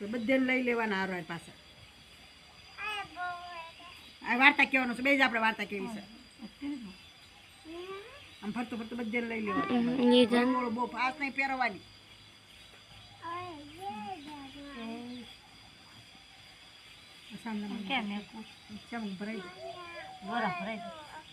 બધાને લઈ લેવાના હારો પાછા આ વાર્તા કહેવાનું છે બે જ આપણે વાર્તા કેવી છે આમ ફરતું ફરતું બધાને લઈ લેવાનું બહુ ફાસ્ટ નહીં પહેરવાની કેમ ભરાઈ ભરાઈ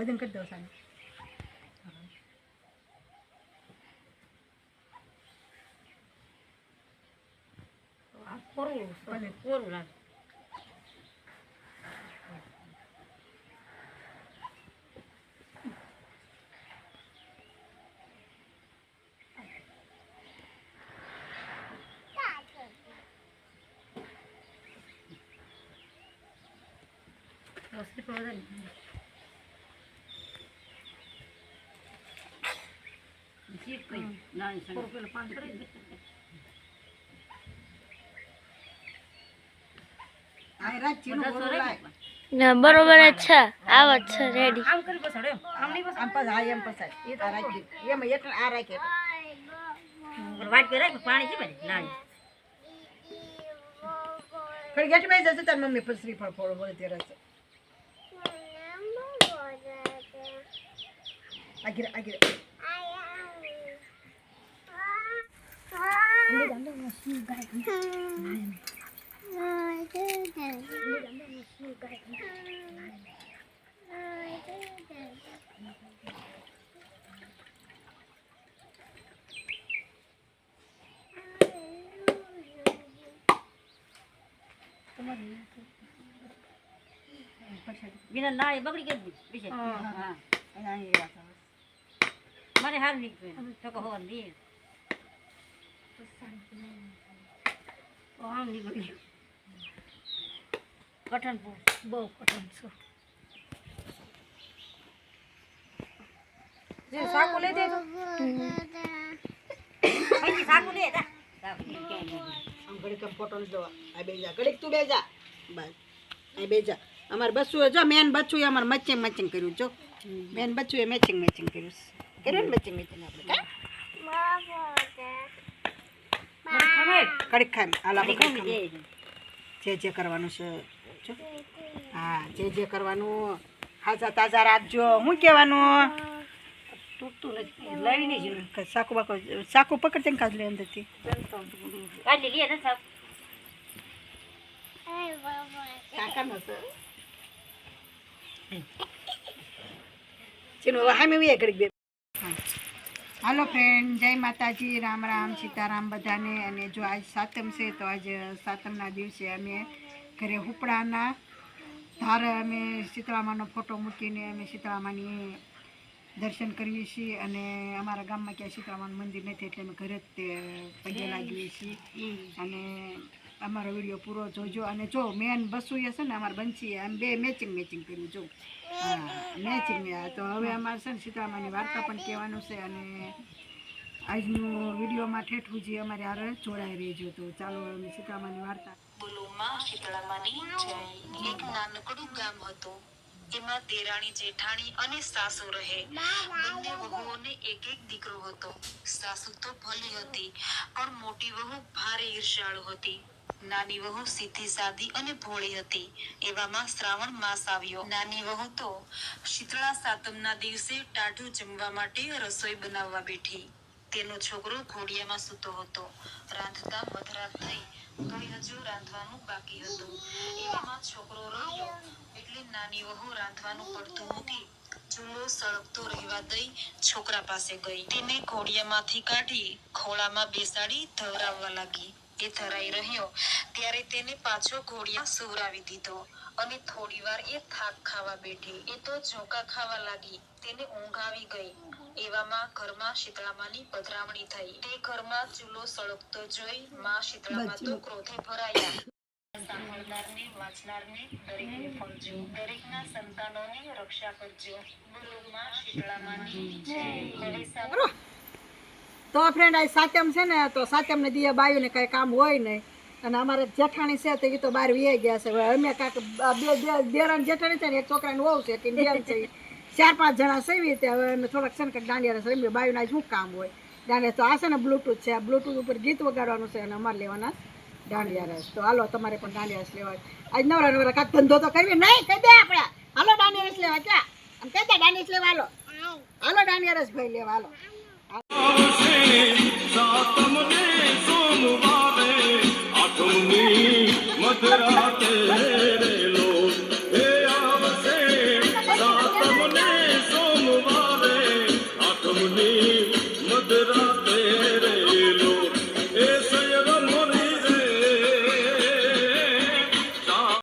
બધાને કરી દો સામે ભલે. થોડું પેલું પાણી કરી દે. આ રાત ચીનું ગોળું લાય. ના બરોબર છે આવ છે રેડી આમ પાછું, હા, એમ પસાય. આ રાખી. એમ એક આ રાખે ખરી ગેટ મે જશે તાર મમ્મી પછી શ્રીફળ ફોડો બોલે તેરા છે આગળ આગળ बिना ना बकरी के पीछे हां हां मारे हार निकले तो को हो नहीं આમ નીકળી કઠણ બહુ કઠણ છું જે તો. ફોટો નથી બે જા ઘડીક તું બે બસ આ બે જા અમારે બસું જો, મેન બચ્ચું અમારે મચિંગ મચિંગ કર્યું જો મેન બચ્ચું એ મેચિંગ મેચિંગ કર્યું. કર્યું ને મેચિંગ આપણે? ઘડીક ખાય. હાલ આપણે જે જે કરવાનું છે જો. હા જે જે કરવાનું હાજા તાજા રાખજો. શું કહેવાનું? તૂટતું નથી. લઈને જ સાકુ બાકુ સાકુ પકડતે ને કાઢ લે અંદરથી કાઢી લે ને સાકુ. કાકાનો છે. હામે ઘડીક બે. હાલો ફ્રેન્ડ જય માતાજી, રામ રામ, સીતારામ બધાને. અને જો આજ સાતમ છે, તો આજ સાતમના દિવસે અમે ઘરે હુપડાના ધારે અમે શીતળામાનો ફોટો મૂકીને અમે શીતળામાની દર્શન કરીએ છીએ. અને અમારા ગામમાં ક્યાંય શીતળામાનું મંદિર નથી એટલે અમે ઘરે જ તે પગે લાગીએ છીએ. અને અમારો વીડિયો પૂરો જોજો. અને જો મેન બસુ એ છે ને, અમારે બંસી આમ બે મેચિંગ મેચિંગ કર્યું, જો. મેચિંગ તો હવે અમારે છે ને, સીતામાની વાર્તા પણ કહેવાનું છે અને આજનું વિડીયોમાં ઠેઠું જે અમારે હારે જોડાઈ રહેજો તો ચાલો અમે સીતામાની વાર્તા. બોલો માં, શીતળામાની, જય. એક નાનકડું ગામ હતું. એમાં દેરાણી જેઠાણી અને સાસુ રહે. બંને વહુઓને એક એક દીકરો હતો. સાસુ તો ભલી હતી, પણ મોટી વહુ ભારે ઈર્ષાળુ હતી. નાની વહુ સીધી સાદી અને ભોળી હતી. એવામાં શ્રાવણ માસ આવ્યો. નાની વહુ તો શીતળા સાતમના દિવસે ટાઢું જમવા માટે રસોઈ બનાવવા બેઠી. તેનો છોકરો ઘોડિયામાં સૂતો હતો. રાંધતા મધરાત થઈ તોય હજુ રાંધવાનું બાકી હતું. એવામાં છોકરો રહ્યો એટલે નાની વહુ રાંધવાનું પડતું મૂકી ચૂલો સળગતો રહેવા દઈ છોકરા પાસે ગઈ. તેને ઘોડિયામાંથી કાઢી ખોળામાં બેસાડી ધવરાવવા લાગી. એ ધરાઈ રહ્યો. ત્યારે તેને પાછો ઘોડિયા સુવરાવી દીધો અને થોડી વાર એ થાક ખાવા બેઠી. એ તો ઝોકા ખાવા લાગી. તેને ઊંઘ આવી ગઈ. એવામાં ઘરમાં શીતળામાની પધરામણી થઈ. તે ઘરમાં ચૂલો સળગતો જોઈ માં શીતળામાં તો ક્રોધે ભરાયા. સાંભળનારને વાંચનારને દરેકને ફળજો દરેકના સંતાનોની રક્ષા કરજો. બોલો માં શીતળામાની જય. તો ફ્રેન્ડ આ સાતમ છે ને, તો સાતમને દીએ બાયુને કાંઈ કામ હોય નહીં. અને અમારે જેઠાણી છે તો એ તો બહાર વી ગયા છે. હવે અમે કાંઈક બે બે જેઠાણી છે ને, એક છોકરાનું વહુ છે કે બેન છે ચાર પાંચ જણા છે એવી રીતે હવે અમે થોડાક છે ને કંઈક દાંડિયા રસ રમીએ બાયુના શું કામ હોય? દાંડિયા તો આ છે ને બ્લૂટૂથ છે. આ બ્લૂટૂથ ઉપર ગીત વગાડવાનું છે અને અમારે લેવાના દાંડિયા રસ તો હાલો, તમારે પણ દાંડિયા રસ લેવા આજ નવરા નવરા કાંક ધંધો તો કરવી નહીં, કહી દે આપણે. હાલો, દાંડિયા રસ લેવા ક્યાં? આમ કહી દે દાંડિયા રસ લેવા હાલો? હાલો, દાંડિયા રસ ભાઈ લેવા હાલો. આઠમની મધરાતે